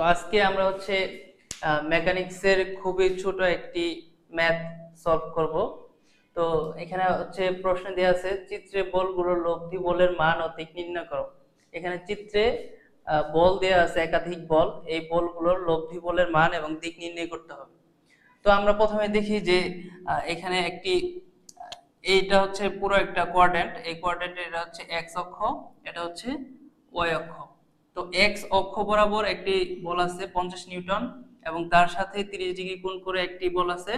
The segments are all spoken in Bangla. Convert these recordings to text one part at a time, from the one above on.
তো আজকে আমরা হচ্ছে মেকানিক্সের খুবই ছোট একটি ম্যাথ সলভ করব। তো এখানে হচ্ছে প্রশ্ন দেওয়া আছে, চিত্রে বলগুলোর লব্ধি, বলের মান ও দিক নির্ণয় করো। এখানে চিত্রে বল দেওয়া আছে, একাধিক বল। এই বলগুলোর লব্ধি, বলের মান এবং দিক নির্ণয় করতে হবে। তো আমরা প্রথমে দেখি যে এখানে একটি এইটা হচ্ছে পুরো একটা কোয়াড্রেন্ট এই কোয়াড্রেন্টে এটা হচ্ছে এক্স অক্ষ, এটা হচ্ছে ওয়াই অক্ষ। এক্স অক্ষ বরাবর একটি বল আছে পঞ্চাশ নিউটন এবং তার সাথে তিরিশ ডিগ্রি কোণ করে একটি বল আছে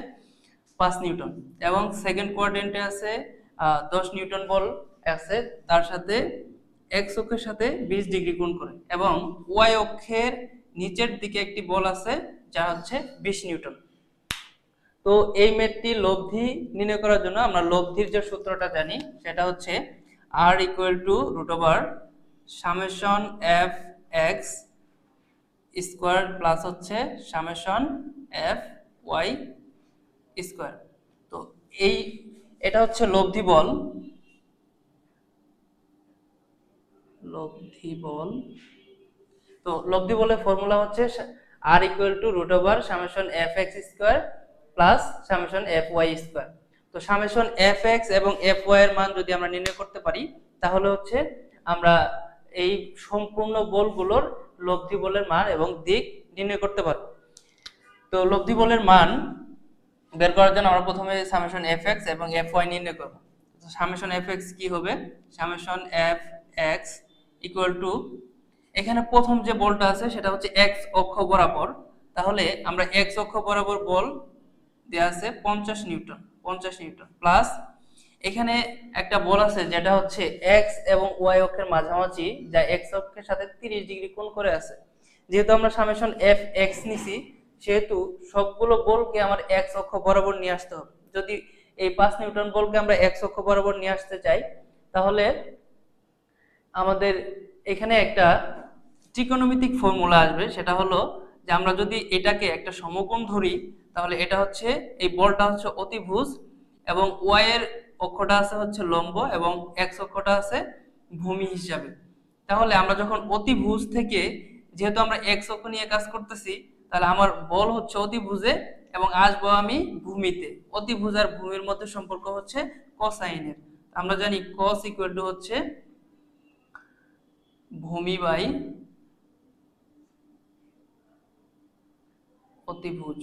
পাঁচ নিউটন এবং সেকেন্ড কোয়াড্রেন্টে আছে দশ নিউটন বল আছে, তার সাথে এক্স অক্ষের সাথে বিশ ডিগ্রি কোণ করে এবং ওয়াই অক্ষের নিচের দিকে একটি বল আছে, যা হচ্ছে বিশ নিউটন। তো এই মেটটি লব্ধি নির্ণয় করার জন্য আমরা লব্ধির যে সূত্রটা জানি, সেটা হচ্ছে আর equal to root over summation F X square plus হচ্ছে সামেশন এফ ওয়াই স্কোয়ার তো এই, এটা হচ্ছে লব্ধি বল। লব্ধি বল। তো লব্ধি বলের ফর্মুলা হচ্ছে আর equal to root over summation F X square plus summation F Y square তো সামেশন এফ এক্স এবং এফ ওয়াই এর মান যদি আমরা নির্ণয় করতে পারি, তাহলে হচ্ছে আমরা এই সম্পূর্ণ বলগুলোর লব্ধি বলের মান এবং দিক নির্ণয় করতে পারব তো লব্ধি বলের মান বের করার জন্য আমরা প্রথমে সামেশন এফ এক্স এবং এফ ওয়াই নির্ণয় করব। সামেশন এফ এক্স কি হবে? Summation F X equal to এখানে প্রথম যে বলটা আছে সেটা হচ্ছে এক্স অক্ষ বরাবর। তাহলে আমরা এক্স অক্ষ বরাবর বল দেওয়া আছে পঞ্চাশ নিউটন পঞ্চাশ নিউটন প্লাস এখানে একটা বল আছে যেটা হচ্ছে এক্স এবং ওয়াই অক্ষের মাঝামাঝি, যা এক্স অক্ষের সাথে তিরিশ ডিগ্রি কোণ করে আছে। যেহেতু আমরা সামেশন এফ এক্স নিছি, সেহেতু সবগুলো বলকে আমার এক্স অক্ষ বরাবর নিয়ে আসতে হবে। যদি এই পাঁচ নিউটন বলকে আমরা এক্স অক্ষ বরাবর নিয়ে আসতে চাই, তাহলে আমাদের এখানে একটা ত্রিকোণমিতিক ফর্মুলা আসবে, সেটা হলো যে আমরা যদি এটাকে একটা সমকোণ ধরি, তাহলে এটা হচ্ছে, এই বলটা হচ্ছে অতিভুজ এবং ওয়াই এর অক্ষটা আছে হচ্ছে লম্ব এবং এক্স অক্ষটা আছে ভূমি হিসাবে। তাহলে আমরা যখন অতিভুজ থেকে যেহেতু আমরা এক্স অক্ষ নিয়ে কাজ করতেছি, তাহলে আমার বল হচ্ছে অতিভুজে এবং আসব আমি ভূমিতে। অতিভুজ আর ভূমির মধ্যে সম্পর্ক হচ্ছে কোসাইনের। আমরা জানি cos ইকুয়াল টু হচ্ছে ভূমি বাই অতিভুজ।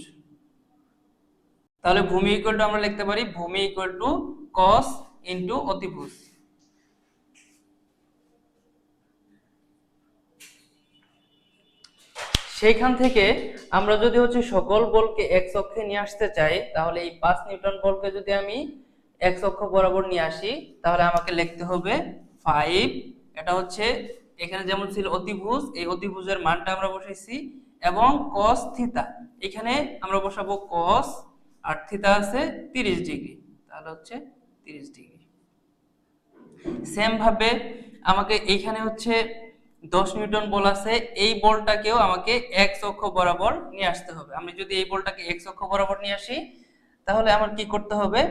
তাহলে ভূমি ইকুয়াল টু আমরা লিখতে পারি, ভূমি ইকুয়াল টু cos ইনটু অতিভুজ সেইখান থেকে আমরা যদি হচ্ছে সকল বলকে এক্স অক্ষে নিয়ে আসতে চাই, তাহলে এই পাঁচ নিউটন বলকে যদি আমি এক্স অক্ষ বরাবর নিয়ে আসি, তাহলে আমাকে লিখতে হবে ফাইভ এটা হচ্ছে এখানে যেমন ছিল অতিভুজ এই অতিভুজের মানটা আমরা বসাইছি, এবং cos থিতা এখানে আমরা বসাবো cos, আর থিতা আছে তিরিশ ডিগ্রি, তাহলে হচ্ছে তিরিশ ডিগ্রি। সেম ভাবে আমাকে এইখানে হচ্ছে দশ নিউটন বল আছে, এই বলটাকেও আমাকে এক্স অক্ষ বরাবর নিয়ে আসতে হবে। আমি যদি এই বলটাকে এক্স অক্ষ বরাবর নিয়ে আসি, তাহলে আমার কি করতে হবে?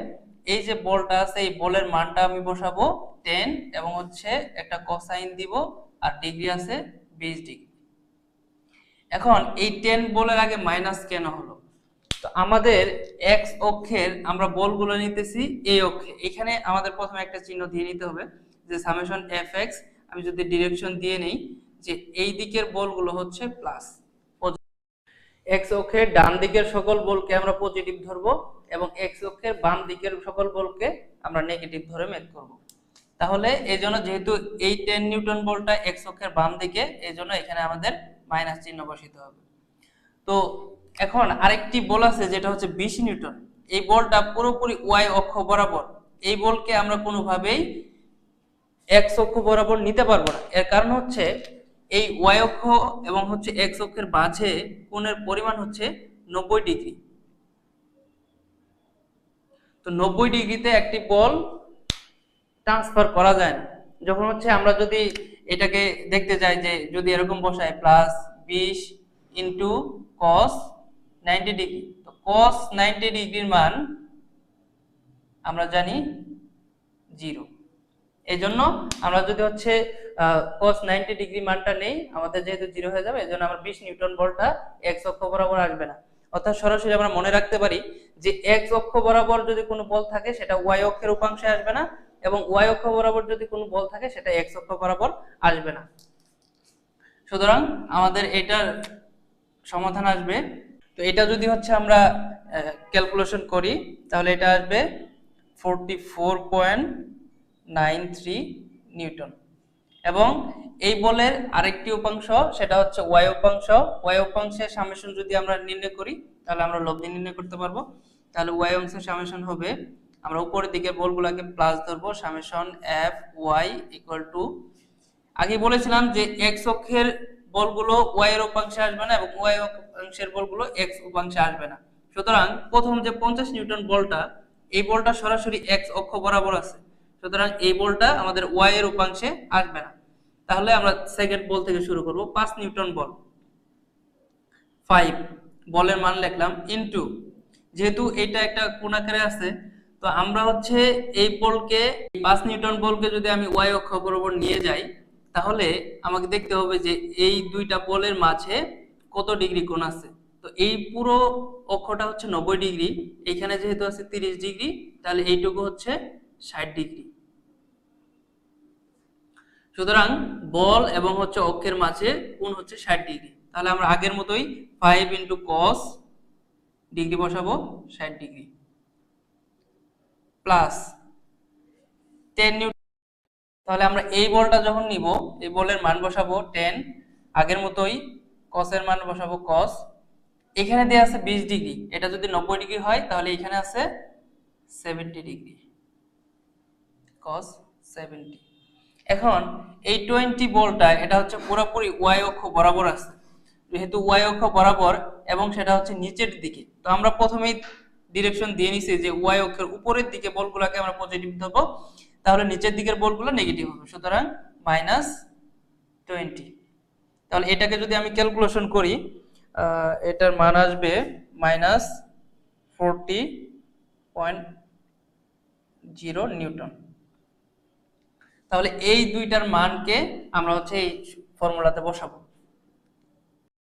এই যে বলটা আছে, এই বলের মানটা আমি বসাবো টেন এবং হচ্ছে একটা কোসাইন দিব, আর ডিগ্রি আছে বিশ ডিগ্রি। এখন এই টেন বলের আগে মাইনাস কেন হলো? আমাদের এক্স অক্ষের আমরা বলগুলো নিতেছি এই অক্ষে। এখানে আমাদের প্রথমে একটা চিহ্ন দিয়ে নিতে হবে যে সামেশন এফ এক্স আমি যদি ডিরেকশন দিয়ে নেই যে এই দিকের বলগুলো হচ্ছে প্লাস এক্স অক্ষের ডান দিকের সকল বলকে আমরা পজিটিভ ধরবো এবং এক্স অক্ষের বাম দিকের সকল বলকে আমরা নেগেটিভ ধরে মেক করব। তাহলে এই জন্য যেহেতু এই টেন নিউটন বলটা এক্স অক্ষের বাম দিকে এই জন্য এখানে আমাদের মাইনাস চিহ্ন বসাতে হবে। তো এখন আরেকটি বল আছে যেটা হচ্ছে বিশ নিউটন। এই বলটা পুরোপুরি ওয়াই অক্ষ বরাবর। এই বলকে আমরা কোনোভাবেই এক্স অক্ষ বরাবর নিতে পারব না। এর কারণ হচ্ছে এই ওয়াই অক্ষ এবং হচ্ছে এক্স অক্ষের মাঝে কোণের পরিমাণ হচ্ছে নব্বই ডিগ্রি। তো নব্বই ডিগ্রিতে একটি বল ট্রান্সফার করা যায় না। যখন হচ্ছে আমরা যদি এটাকে দেখতে যাই যে যদি এরকম বসাই প্লাস বিশ ইন্টু কস নাইনটি ডিগ্রি তো কস নাইনটি ডিগ্রির মান আমরা জানি জিরো এই জন্য আমরা যদি হচ্ছে cos 90 ডিগ্রি মানটা নেই, আমাদের যেহেতু জিরো হয়ে যাবে এই জন্য আমরা 20 নিউটন বলটা এক্স অক্ষ বরাবর আসবে না। অর্থাৎ সরাসরি আমরা মনে রাখতে পারি যে এক্স অক্ষ বরাবর যদি কোনো বল থাকে, সেটা ওয়াই অক্ষের উপাংশে আসবে না, এবং ওয়াই অক্ষ বরাবর যদি কোনো বল থাকে, সেটা এক্স অক্ষ বরাবর আসবে না। সুতরাং আমাদের এটার সমাধান আসবে। তো এটা যদি হচ্ছে আমরা ক্যালকুলেশন করি, তাহলে এটা আসবে forty four point nine three newton. এবং এই বলের আরেকটি উপাংশ, সেটা হচ্ছে ওয়াই উপাংশ। ওয়াই উপাংশের সামেশন যদি আমরা নির্ণয় করি, তাহলে আমরা লব্ধি নির্ণয় করতে পারব। তাহলে ওয়াই অংশের সামেশন হবে, আমরা উপরের দিকে বলগুলোকে প্লাস ধরবো summation F Y equal to আগে বলেছিলাম যে এক্স অক্ষের বলগুলো ওয়াই এর উপাংশে আসবে না এবং ওয়াই অংশের বলগুলো এক্স উপাংশে আসবে না। সুতরাং প্রথম যে পঞ্চাশ নিউটন বলটা, এই বলটা সরাসরি এক্স অক্ষ বরাবর আছে। সুতরাং এই বলটা আমাদের ওয়াই এর উপাংশে আসবে না। তাহলে আমরা সেকেন্ড বল থেকে শুরু করব, পাঁচ নিউটন বল। ফাইভ বলের মান লিখলাম ইনটু যেহেতু এটা একটা কোণ আকারে আছে, তো আমরা হচ্ছে এই বলকে, পাঁচ নিউটন বলকে যদি আমি ওয়াই অক্ষ বরাবর নিয়ে যাই তাহলে আমাকে দেখতে হবে যে এই দুইটা বলের মাঝে কত ডিগ্রি কোণ আছে। তো এই পুরো অক্ষটা হচ্ছে নব্বই ডিগ্রি, এখানে যেহেতু আছে তিরিশ ডিগ্রি, তাহলে এইটুকু হচ্ছে ষাট ডিগ্রি। সুতরাং বল এবং হচ্ছে অক্ষের মাঝে কোণ হচ্ছে ষাট ডিগ্রি। তাহলে আমরা আগের মতোই ফাইভ ইন্টু কস ডিগ্রি বসাবো, ষাট ডিগ্রি। প্লাস টেন নিউটন তাহলে আমরা এই বলটা যখন নিব, এই বলের মান বসাবো টেন আগের মতোই কসের মান বসাবো কস এখানে দেওয়া আছে বিশ ডিগ্রি, এটা যদি নব্বই ডিগ্রি হয়, তাহলে এখানে আছে সেভেন্টি ডিগ্রি। কস সেভেন্টি এখন এই টোয়েন্টি বলটা, এটা হচ্ছে পুরোপুরি ওয়াই অক্ষ বরাবর আছে। যেহেতু ওয়াই অক্ষ বরাবর এবং সেটা হচ্ছে নিচের দিকে। তো আমরা প্রথমেই ডিরেকশন দিয়ে নিছি যে ওয়াই অক্ষের উপরের দিকে বলগুলোকে আমরা পজিটিভ ধরবো। তাহলে নিচের দিকের বলগুলো নেগেটিভ হবে। সুতরাং মাইনাস টোয়েন্টি তাহলে এটাকে যদি আমি ক্যালকুলেশন করি এটার মান আসবে minus forty point zero newton তাহলে এই দুইটার মানকে আমরা হচ্ছে এই ফর্মুলাতে বসাবো।